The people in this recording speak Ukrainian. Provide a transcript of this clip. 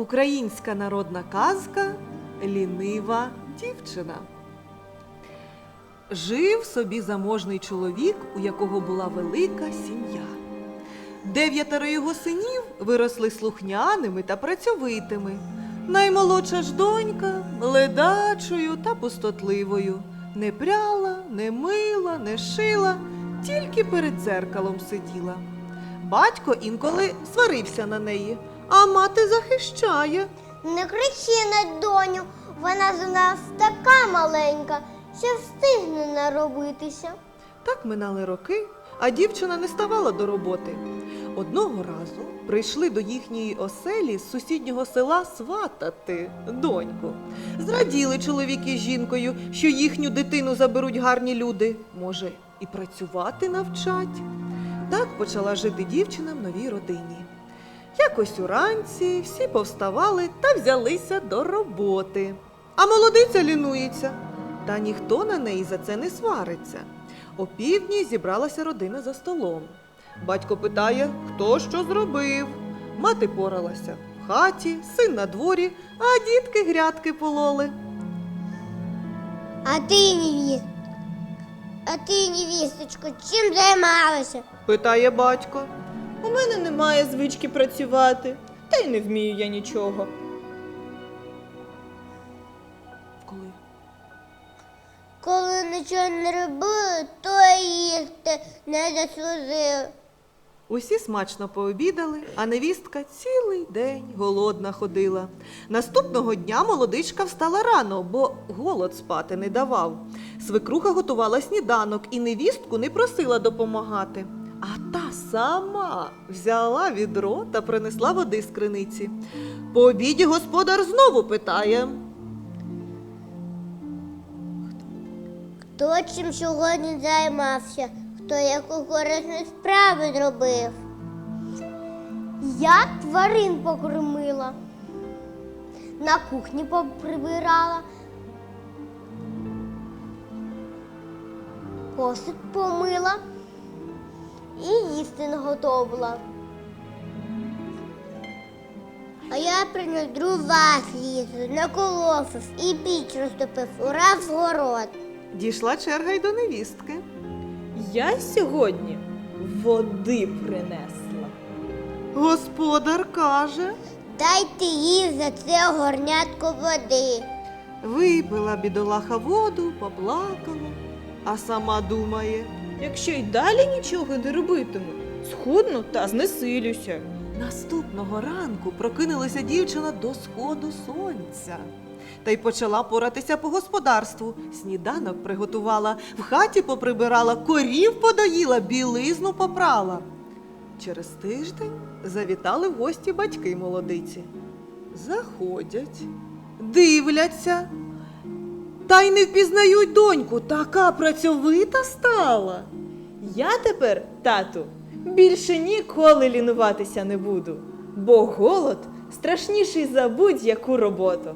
Українська народна казка Лінива дівчина. Жив собі заможний чоловік, у якого була велика сім'я. Дев'ятеро його синів виросли слухняними та працьовитими. Наймолодша ж донька ледачою та пустотливою. Не пряла, не мила, не шила, тільки перед дзеркалом сиділа. Батько інколи сварився на неї, а мати захищає. Не кричи на доню, вона з нас така маленька, що встигне наробитися. Так минали роки, а дівчина не ставала до роботи. Одного разу прийшли до їхньої оселі з сусіднього села сватати доньку. Зраділи чоловік із жінкою, що їхню дитину заберуть гарні люди. Може, і працювати навчать. Так почала жити дівчина в новій родині. Якось уранці всі повставали та взялися до роботи. А молодиця лінується. Та ніхто на неї за це не свариться. О півдні зібралася родина за столом. Батько питає, хто що зробив. Мати поралася в хаті, син на дворі, а дітки грядки пололи. А ти, невіст, а ти, невісточко, чим займалася? Питає батько. У мене немає звички працювати, та й не вмію я нічого. Коли Коли нічого не робили, то їсти не заслужили. Усі смачно пообідали, а невістка цілий день голодна ходила. Наступного дня молодичка встала рано, бо голод спати не давав. Свекруха готувала сніданок і невістку не просила допомагати. Сама взяла відро та принесла води з криниці. По обіді господар знову питає. Хто чим сьогодні займався, хто яку корисну справу зробив? Я тварин покормила, на кухні поприбирала, посуд помила і їсти наготовила. А я приніс дрова лісу, наколофив і піч розтопив, урав з город. Дійшла черга й до невістки. Я сьогодні води принесла. Господар каже. Дайте їй за це горнятко води. Випила бідолаха воду, поплакала, а сама думає. Якщо й далі нічого не робитиму, схудну та знесилюся. Наступного ранку прокинулася дівчина до сходу сонця. Та й почала поратися по господарству. Сніданок приготувала, в хаті поприбирала, корів подоїла, білизну попрала. Через тиждень завітали в гості батьки молодиці. Заходять, дивляться, та й не впізнають доньку, така працьовита стала. Я тепер, тату, більше ніколи лінуватися не буду, бо голод страшніший за будь-яку роботу.